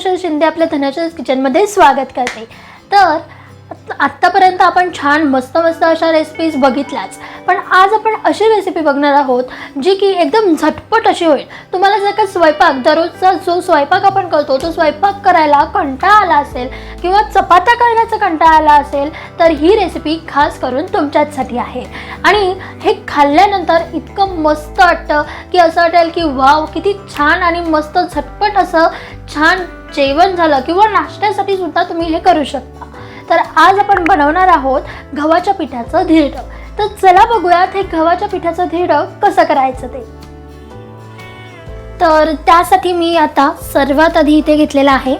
धनश्री शिंदे आपल्या धनाच्या किचनमध्ये स्वागत करते. तर आत्तापर्यंत आपण छान मस्त मस्त अशा रेसिपीज बघितल्याच. पण आज आपण अशी रेसिपी बघणार आहोत जी की एकदम झटपट अशी होईल. तुम्हाला जर का स्वयंपाक दररोजचा जो स्वयंपाक आपण करतो तो स्वयंपाक करायला कंटाळा आला असेल किंवा चपात्या करण्याचा कंटाळा आला असेल तर ही रेसिपी खास करून तुमच्याचसाठी आहे. आणि हे खाल्ल्यानंतर इतकं मस्त वाटतं की असं वाटेल की वाव किती छान आणि मस्त झटपट असं छान जेवण झालं किंवा नाश्त्यासाठी सुद्धा तुम्ही हे करू शकता. तर आज आपण बनवणार आहोत गव्हाच्या पिठाचं धिरडं. तर चला बघूयात हे गव्हाच्या पिठाचं धिरडं कसं करायचं ते. तर त्यासाठी मी आता सर्वात आधी इथे घेतलेलं आहे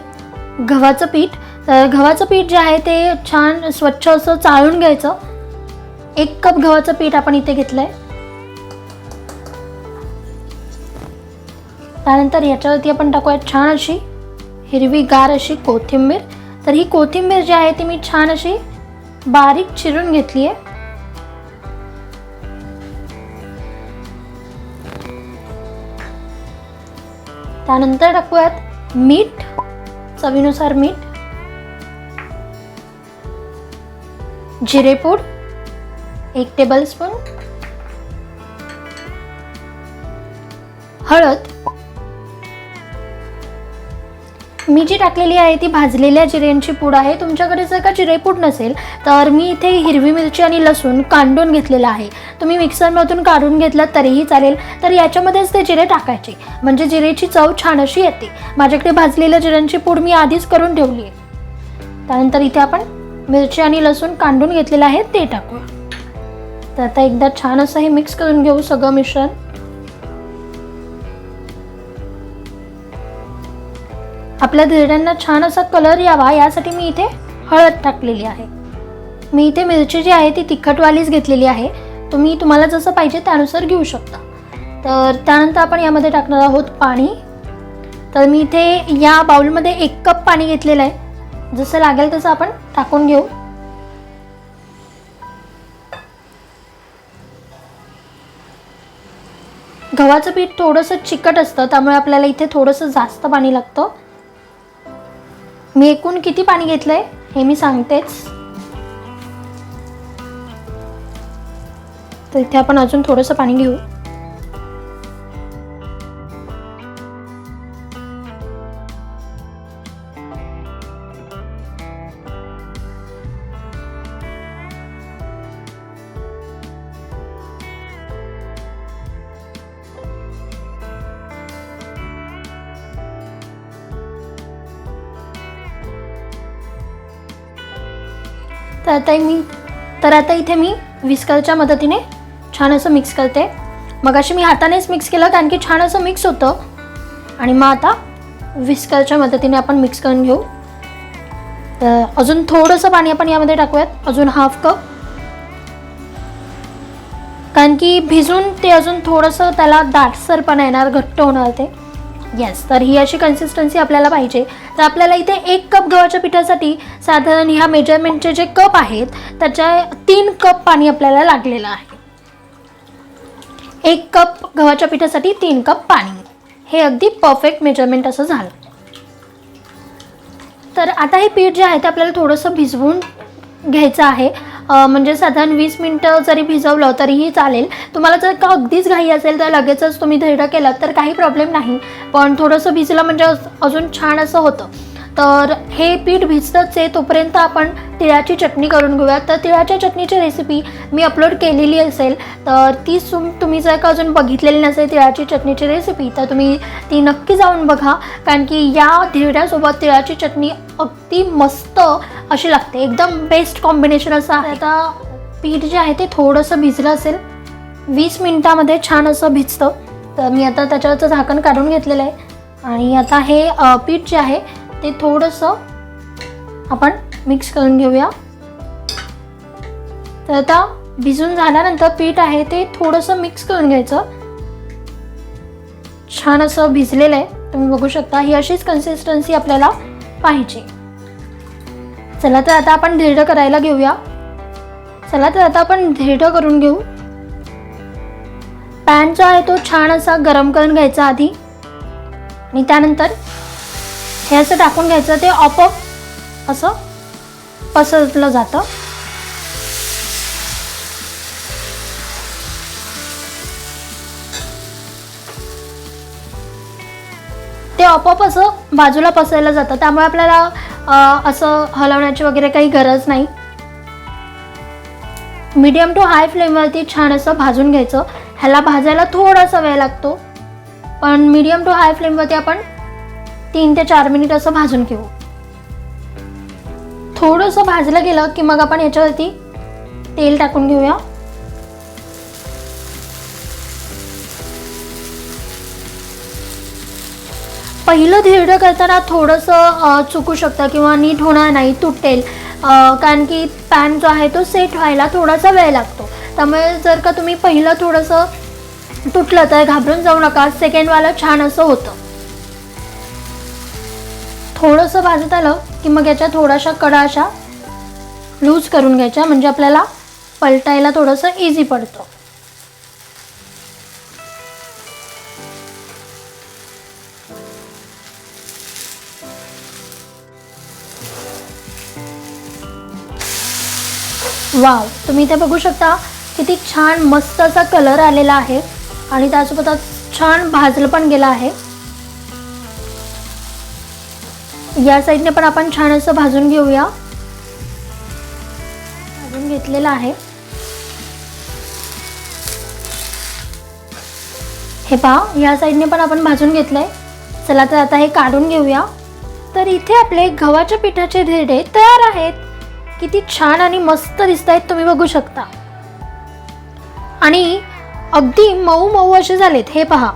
गव्हाचं पीठ. तर गव्हाचं पीठ जे आहे ते छान स्वच्छ असं चाळून घ्यायचं. एक कप गव्हाचं पीठ आपण इथे घेतलंय. त्यानंतर याच्यावरती आपण टाकूयात छान अशी हिरवीगार अशी कोथिंबीर. तर ही कोथिंबीर जी आहे ती मी छान अशी बारीक चिरून घेतली आहे. त्यानंतर टाकूयात मीठ चवीनुसार मीठ जिरेपूड एक टेबल स्पून हळद मी जी टाकलेली आहे ती भाजलेल्या जिऱ्यांची पूड आहे. तुमच्याकडे जर का जिरेपूड नसेल तर मी इथे हिरवी मिरची आणि लसूण कांडून घेतलेलं आहे. तुम्ही मिक्सरमधून काढून घेतलं तरीही चालेल तर याच्यामध्येच ते जिरे टाकायचे. म्हणजे जिरेची चव छान अशी येते. माझ्याकडे भाजलेल्या जिऱ्यांची पूड मी आधीच करून ठेवली आहे. त्यानंतर इथे आपण मिरची आणि लसूण कांडून घेतलेलं आहे ते टाकूया. तर आता एकदा छान असं हे मिक्स करून घेऊ सगळं मिश्रण. आपल्या धिरड्यांना छान असा कलर यावा यासाठी मी इथे हळद टाकलेली आहे. मी इथे मिरची जी आहे ती तिखटवालीच घेतलेली आहे. तुम्ही तुम्हाला जसं पाहिजे त्यानुसार घेऊ शकता. तर त्यानंतर आपण यामध्ये टाकणार आहोत पाणी. तर मी इथे या बाउलमध्ये एक कप पाणी घेतलेलं आहे. जसं लागेल तसं आपण टाकून घेऊ. गव्हाचं पीठ थोडंसं चिकट असतं त्यामुळे आपल्याला इथे थोडंसं जास्त पाणी लागतं. मी एकूण किती पाणी घेतलंय हे मी सांगतेच. तर इथे आपण अजून थोडंसं पाणी घेऊ. तर आता मी तर आता इथे मी विस्करच्या मदतीने छान असं मिक्स करते. मग अशी मी हातानेच मिक्स केलं कारण की छान असं मिक्स होतं. आणि मग आता विस्करच्या मदतीने आपण मिक्स करून घेऊ. तर अजून थोडंसं पाणी आपण यामध्ये टाकूयात. अजून हाफ कप कारण की भिजून ते अजून थोडंसं त्याला दाटसरपणा येणार घट्ट होणार ते. येस तर ही अशी कन्सिस्टन्सी आपल्याला पाहिजे. तर आपल्याला इथे एक कप गव्हाच्या पिठासाठी साधारण ह्या मेजरमेंटचे जे कप आहेत त्याच्या तीन कप पाणी आपल्याला लागलेलं आहे. एक कप गव्हाच्या पिठासाठी तीन कप पाणी. हे अगदी परफेक्ट मेजरमेंट असं झालं. तर आता हे पीठ जे आहे ते आपल्याला थोडंसं भिजवून घ्यायचं आहे. म्हणजे साधारण वीस मिनटं जरी भिजवलं तरीही चालेल. तुम्हाला जर का अगदीच घाई असेल तर लगेचच तुम्ही धैर्य केलं तर काही प्रॉब्लेम नाही. पण थोडंसं भिजलं म्हणजे अजून छान असं होतं. तर हे पीठ भिजतच आहे तोपर्यंत आपण तिळाची चटणी करून घेऊया. तर तिळाच्या चटणीची रेसिपी मी अपलोड केलेली असेल तर ती सुम तुम्ही जर का अजून बघितलेली नसेल तिळाची चटणीची रेसिपी तर तुम्ही ती नक्की जाऊन बघा कारण की या धिरड्यासोबत तिळाची चटणी अगदी मस्त अशी लागते. एकदम बेस्ट कॉम्बिनेशन असं आहे. आता पीठ जे आहे ते थोडंसं भिजलं असेल वीस मिनटामध्ये छान असं भिजतं. तर मी आता त्याच्यावरचं झाकण काढून घेतलेलं आहे. आणि आता हे पीठ जे आहे ते थोडंसं आपण मिक्स करून घेऊया. तर आता भिजून झाल्यानंतर पीठ आहे ते थोडंसं मिक्स करून घ्यायचं. छान असं भिजलेलं आहे. तुम्ही बघू शकता ही अशीच कन्सिस्टन्सी आपल्याला पाहिजे. चला तर आता आपण धिरडं करायला घेऊया. चला तर आता आपण धिरडं करून घेऊ. पॅन जो आहे तो छान असा गरम करून घ्यायचा आधी. आणि त्यानंतर हे असं टाकून घ्यायचं ते ऑपअप असं पसरलं जातं. ते आपोआप असं बाजूला पसरलं जातं. त्यामुळे आपल्याला असं हलवण्याची वगैरे काही गरज नाही. मीडियम टू हाय फ्लेमवरती छान असं भाजून घ्यायचं. ह्याला भाजायला थोडासा वेळ लागतो. पण मीडियम टू हाय फ्लेमवरती आपण तीन ते चार मिनिट असं भाजून घेऊ. थोडंसं भाजलं गेलं की मग आपण याच्यावरती तेल टाकून घेऊया. पहिलं धिरडं करताना थोडंसं चुकू शकतं किंवा नीट होणार नाही तुटेल. कारण की पॅन जो आहे तो सेट व्हायला थोडासा वेळ लागतो. त्यामुळे जर का तुम्ही पहिलं थोडंसं तुटलं तर घाबरून जाऊ नका. सेकंडवालं छान असं होतं. थोडंसं भाजत आलं की मग याच्या थोड्याशा कडा अशा लूज करून घ्यायच्या. म्हणजे आपल्याला पलटायला थोडंसं इझी पडतं. वाव तुम्ही इथे बघू शकता किती छान मस्त असा कलर आलेला आहे. आणि त्यासोबत छान भाजलं पण गेलं आहे. या साईडने पण आपण छान असं भाजून घेऊया. भाजून घेतलेलं आहे. हे पहा या साईडने पण आपण भाजून घेतलंय. चला तर आता हे काढून घेऊया. तर इथे आपले गव्हाच्या पिठाचे धिरडे तयार आहेत. किती छान आणि मस्त दिसत आहेत तुम्ही बघू शकता. आणि अगदी मऊ मऊ असे झालेत. हे पहा.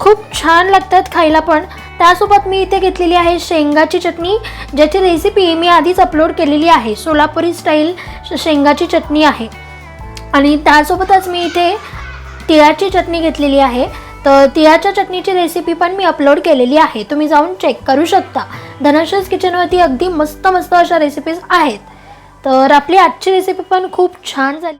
खूप छान लागतात खायला पण त्यासोबत मी इथे घेतलेली आहे शेंगाची चटणी ज्याची रेसिपी मी आधीच अपलोड केलेली आहे. सोलापुरी स्टाईल शेंगाची चटणी आहे. आणि त्यासोबतच मी इथे तिळाची चटणी घेतलेली आहे. तर तिळाच्या चटणीची रेसिपी पण मी अपलोड केलेली आहे. तुम्ही जाऊन चेक करू शकता. धनश्रस किचनवरती अगदी मस्त मस्त अशा रेसिपीज आहेत. तर आपली आजची रेसिपी पण खूप छान झाली.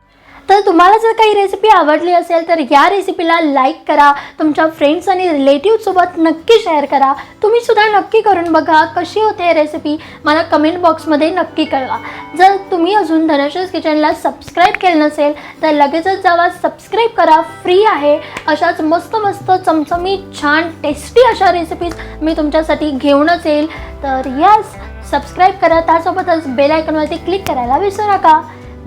तर तुम्हाला जर काही रेसिपी आवडली असेल तर या रेसिपीला लाईक करा. तुमच्या फ्रेंड्स आणि रिलेटिव्हसोबत नक्की शेअर करा. तुम्ही सुद्धा नक्की करून बघा कशी होते रेसिपी मला कमेंट बॉक्समध्ये नक्की कळवा. जर तुम्ही अजून धनश्रस किचनला सबस्क्राईब केलं नसेल तर लगेचच जावा सबस्क्राईब करा. फ्री आहे. अशाच मस्त मस्त चमचमीत छान टेस्टी अशा रेसिपीज मी तुमच्यासाठी घेऊनच येईल. तर यस सबस्क्राईब करा. त्यासोबतच बेल आयकॉनवरती क्लिक करायला विसरू नका.